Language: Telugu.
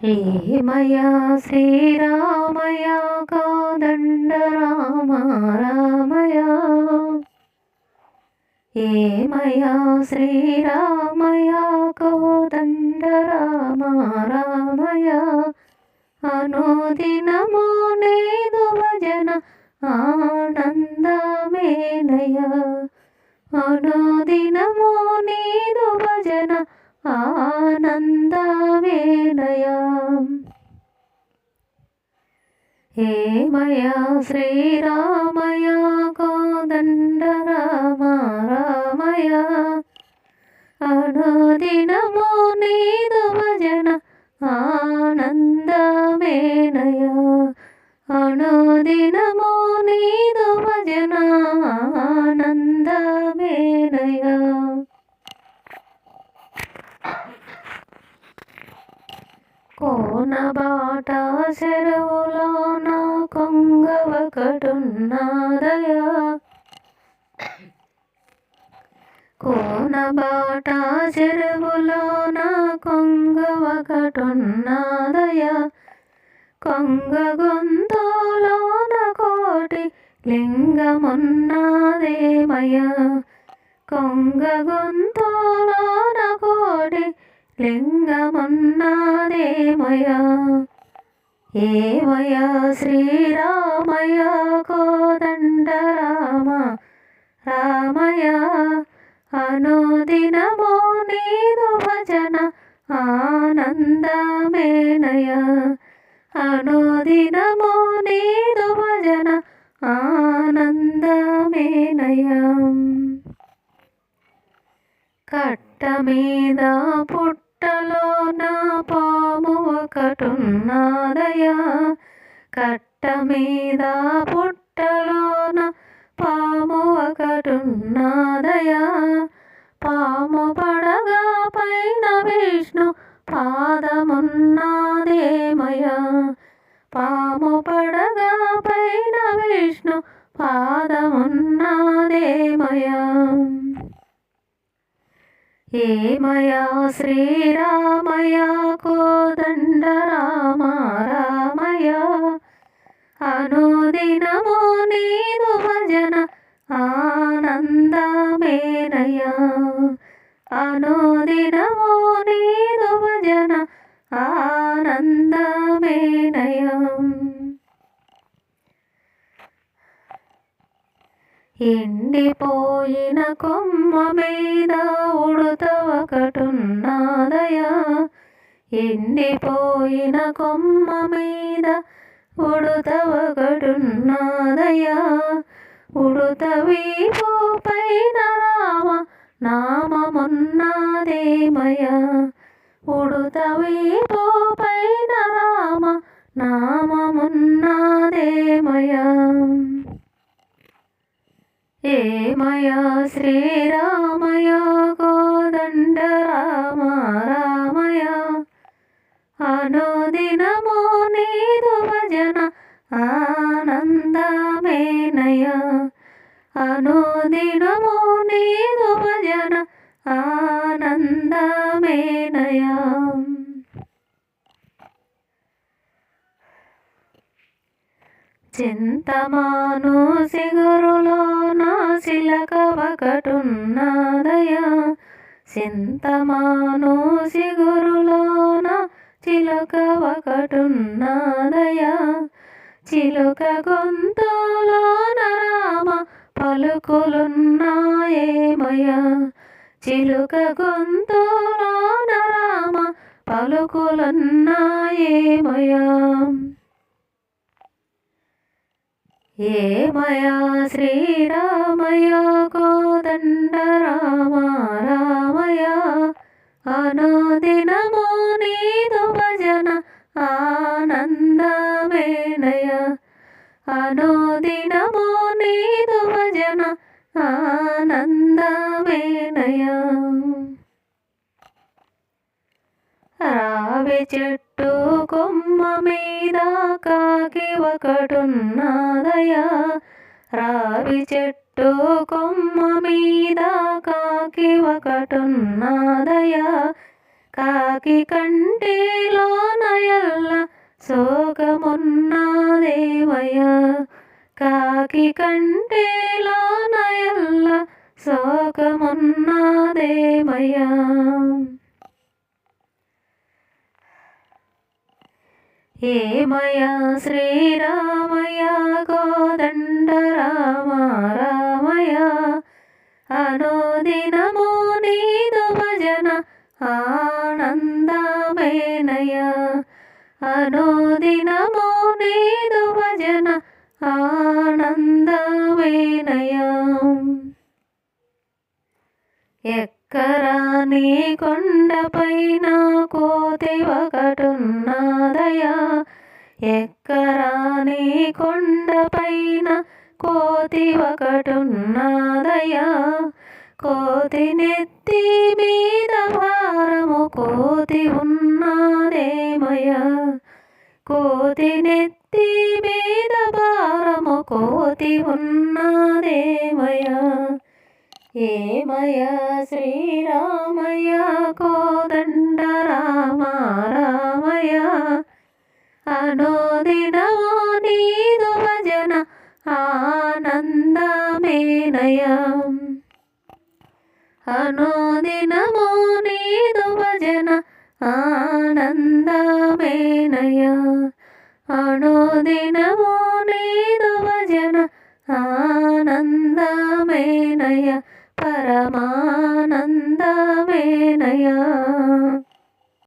ఏమయా శ్రీరామయ కోదండ రామ రామయ ఏమయా శ్రీరామయ కోదండ రామ రామయ అనుదినమో నేదు భజన ఆనందమేనయ అనుదినమో నీ భజన ఆనందమేనయ ఏమయ శ్రీరామయ కోదండ రామ రామయ కరుణాదయా కోనబాట చెరువులోన కొంగవకటున్నాదయా కొంగ గొంతులోన కోటి లింగమున్నాదేమయ్యా కొంగ గొంతులోన కోటి లింగమున్నాదేమయ్యా ఏమయ శ్రీరామయ్య కోదండ రామ రామయ్య అనుదినమో నీదు భజన ఆనందమేనయ అనుదినమో నీదు భజన ఆనందమేనయ కట్ట మీద కట్టలో నా పాము ఒకటున్నాదయా కట్ట మీద పుట్టలోన పాము ఒకటున్నాదయా పాము పడగా పైన విష్ణు పాదమున్నాదేమయా పాము పడగా పైన విష్ణు పాదమున్నాదేమయా ఏమయా శ్రీరామయ కోదండ రామ రామయ అనుదినము నీదు భజన ఆనందమేనయ అనుదినము నీదు భజన ఆనందమేనయా ఎండిపోయిన కొమ్మ మీద ఉడుత ఒకటున్నాదయా ఎండిపోయిన కొమ్మ మీద ఉడుత ఒకటున్నాదయా ఉడుత వీపు పైన రామ నామమున్నాదేమయా? ఉడుత ఏమయా శ్రీరామయ కోదండ రామ రామయ అనుదినమో నీదు భజన ఆనందమేనయ అనుదినమో నీదు భజన ఆనందమేనయా చింతమాను సిగురులో నా శిలక ఒకటున్నాదయా చింతమాను సిగురులోన చిలుక ఒకటున్నాదయా చిలుక గొంతులోన రామ పలుకులున్నాయేమయా చిలుక గొంతులోన రామ పలుకులున్నాయేమయా ఏమయా శ్రీరామయ కోదండ రామ రామయ అనుదినమో నీదు భజన ఆనందమేనయ అనుదినమో నీదు భజన ఆనందమేనయ రావి చెట్టు కొమ్మ మీద కాకి ఒకటున్నాదయా రావి చెట్టు కొమ్మ మీద కాకి ఒకటున్నాదయా కాకి కంటిలో నయ శోకమున్నదేమయ కాకి కంటే లోనయల్ల ఏమయా శ్రీరామయ కోదండ రామ రామయ అనుదినము నీదు భజన ఆనందమేనయ అనుదినము నీదు భజన ఆనందమేనయ ఎక్కరాని కొండపైన కోతి ఒకటున్నదయా ఎక్కరాని కొండపైన కోతి ఒకటున్నదయా కోతి నెత్తి మీద భారము కోతి ఉన్నదేమయా? కోతి నెత్తి మీద భారము కోతి ఉన్నదేమయా? ఏమయ శ్రీరామయ కోదండ రామ రామయ? అనుదినమో నీదు భజన ఆనందమేనయ. అనుదినమో నీదు భజన ఆనందమేనయ. అనుదినమో నీదు భజన ఆనందమేనయ. పరమానందమేనయా?